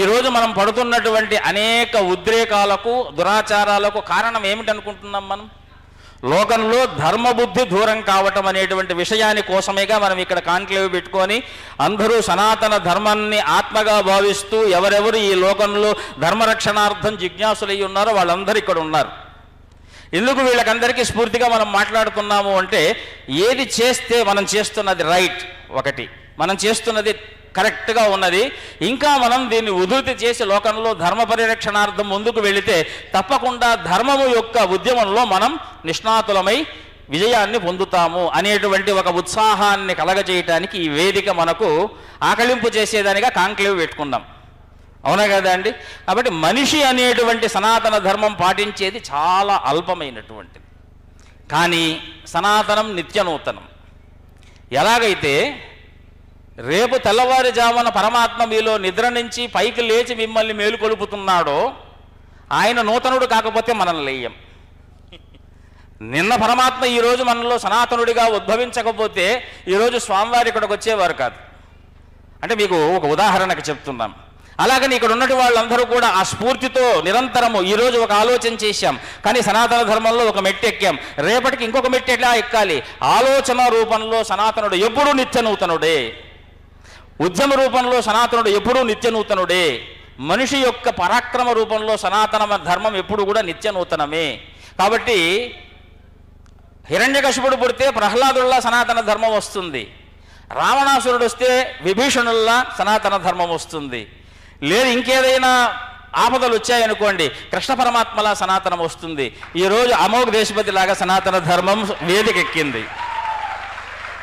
ఈరోజు మనం పడుతున్నటువంటి అనేక ఉద్రేకాలకు దురాచారాలకు కారణం ఏమిటనుకుంటున్నాం మనం? లోకంలో ధర్మబుద్ధి దూరం కావటం అనేటువంటి విషయాన్ని కోసమేగా మనం ఇక్కడ కాన్క్లేవ్ పెట్టుకొని అందరూ సనాతన ధర్మాన్ని ఆత్మగా భావిస్తూ ఎవరెవరు ఈ లోకంలో ధర్మరక్షణార్థం జిజ్ఞాసులై ఉన్నారో వాళ్ళందరూ ఇక్కడ ఉన్నారు. ఎందుకు వీళ్ళకందరికీ స్ఫూర్తిగా మనం మాట్లాడుతున్నాము అంటే ఏది చేస్తే మనం చేస్తున్నది రైట్ ఒకటి. మనం చేస్తున్నది కరెక్ట్గా ఉన్నది. ఇంకా మనం దీన్ని ఉధృతి చేసి లోకంలో ధర్మ పరిరక్షణార్థం ముందుకు వెళితే తప్పకుండా ధర్మము యొక్క ఉద్యమంలో మనం నిష్ణాతులమై విజయాన్ని పొందుతాము అనేటువంటి ఒక ఉత్సాహాన్ని కలగజేయటానికి ఈ వేదిక మనకు ఆకలింపు చేసేదానిగా కాంక్లేవ్ పెట్టుకున్నాం. అవునా కదా అండి? కాబట్టి మనిషి అనేటువంటి సనాతన ధర్మం పాటించేది చాలా అల్పమైనటువంటిది. కానీ సనాతనం నిత్యనూతనం ఎలాగైతే రేపు తెల్లవారుజామున పరమాత్మ మీలో నిద్ర నుంచి పైకి లేచి మిమ్మల్ని మేలుకొలుపుతున్నాడో ఆయన నూతనుడు కాకపోతే మనం లేయం. నిన్న పరమాత్మ ఈరోజు మనలో సనాతనుడిగా ఉద్భవించకపోతే ఈరోజు స్వామివారి ఇక్కడికి వచ్చేవారు కాదు. అంటే మీకు ఒక ఉదాహరణకు చెప్తున్నాం. అలాగని ఇక్కడ ఉన్నటి వాళ్ళందరూ కూడా ఆ స్ఫూర్తితో నిరంతరము ఈరోజు ఒక ఆలోచన చేశాం. కానీ సనాతన ధర్మంలో ఒక మెట్టు ఎక్కాం. రేపటికి ఇంకొక మెట్టు ఎట్లా ఎక్కాలి? ఆలోచన రూపంలో సనాతనుడు ఎప్పుడూ నిత్య నూతనుడే. ఉద్యమ రూపంలో సనాతనుడు ఎప్పుడూ నిత్య నూతనుడే మనిషి యొక్క పరాక్రమ రూపంలో సనాతన ధర్మం ఎప్పుడు కూడా నిత్య నూతనమే కాబట్టి హిరణ్యకశిపుడు పుడితే ప్రహ్లాదుల్లా సనాతన ధర్మం వస్తుంది. రావణాసురుడు వస్తే విభీషణుల్లా సనాతన ధర్మం వస్తుంది. లేదు ఇంకేదైనా ఆపదలు వచ్చాయనుకోండి కృష్ణ పరమాత్మలా సనాతనం వస్తుంది. ఈరోజు అమోఘ దేశపతి లాగా సనాతన ధర్మం వేదికెక్కింది.